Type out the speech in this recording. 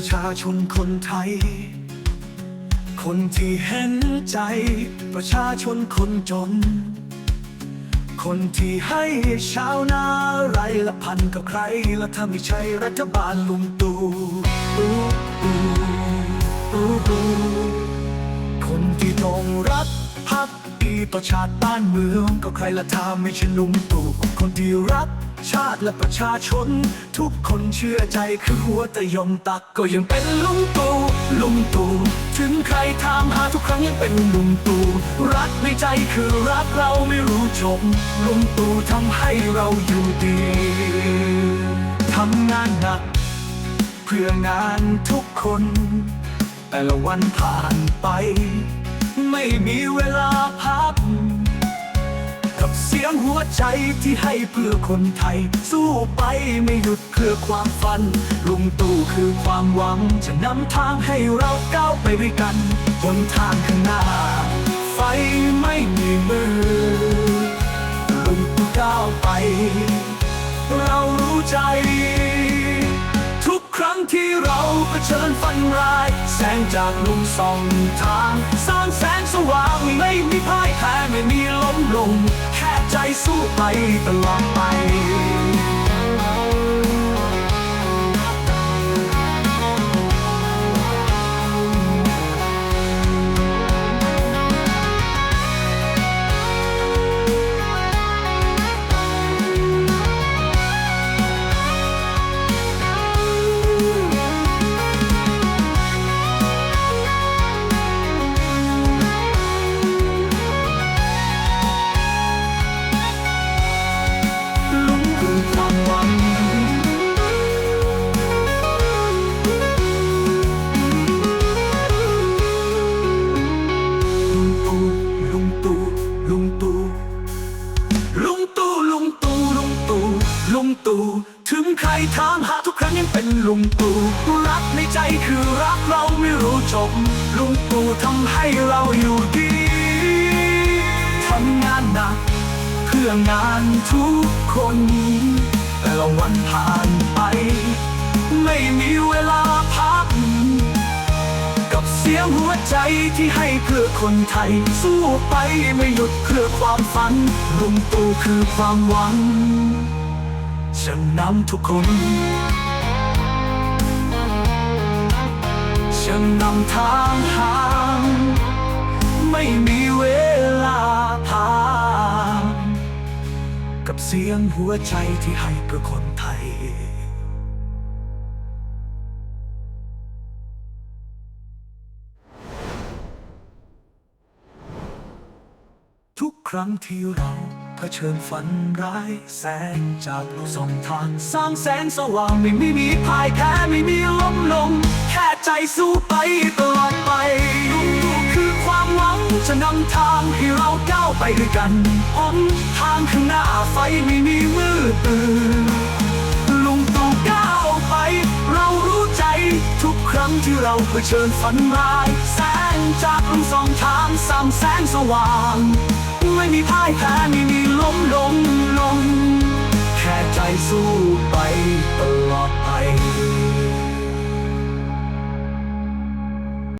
ประชาชนคนไทย คนที่เห็นใจประชาชนคนจน คนที่ให้ชาวนาไรละพันกับใคร และถ้าไม่ใช่รัฐบาลลุงตู่คนที่ต้องรักพักดีต่อชาติบ้านเมืองก็ใครละถ้าไม่ใช่ลุงตู่คนที่รัก ชาติและประชาชน ทุกคนเชื่อใจคือหัวแต่ยมตักก็ยังเป็นลุงตู่ลุงตู่ถึงใครถามหาทุกครั้งยังเป็นลุงตู่รักในใจคือรักเราไม่รู้จบลุงตู่ทำให้เราอยู่ดีทำงานหนัก เพื่องานทุกคน แต่ละวันผ่านไป ไม่มีเวลาพัก กับเสียงหัวใจที่ให้เพื่อคนไทย สู้ไปไม่หยุดเพื่อความฝัน ลุงตู่คือความหวัง จะนำทางให้เราก้าวไปด้วยกันบนทางข้างหน้า ไฟไม่มีมือ ลุงตู่ก้าวไป เรารู้ใจ ครั้งที่เราเผชิญฝันร้าย แสงจากลุมส่องทาง สร้างแสงสว่างไม่มีพ่ายแพ้ไม่มีล้มลง แค่ใจสู้ไปตลอดไป ถึงใครถามหาทุกครั้งยังเป็นลุงตู่รักในใจคือรักเราไม่รู้จบ ลุงตู่ทำให้เราอยู่ดีทำงานหนักเพื่องานทุกคน แต่ละวันผ่านไป ไม่มีเวลาพัก กับเสียงหัวใจที่ให้เพื่อคนไทย สู้ไปไม่หยุดเพื่อความฝันลุงตู่คือความหวัง จะนำทุกคนจะนำทางหาง ไม่มีเวลาพักกับเสียงหัวใจที่ให้เพื่อคนไทยทุกครั้งที่เรา เผชิญฝันร้ายแสงจากลูกสองทางสร้างแสงสว่างไม่มีมีพ่ายแพ้ไม่มีล้มลง แค่ใจสู้ไปตลอดไปลุงตู่คือความหวังจะนำทางให้เราก้าวไปด้วยกันหนทางข้างหน้าไฟไม่มีมืดตื่น ที่เราเผชิญฝันร้าย แสงจากลุงสองทางสามแสงสว่าง ไม่มีพ่ายแพ้ไม่มีล้มลงลง แค่ใจสู้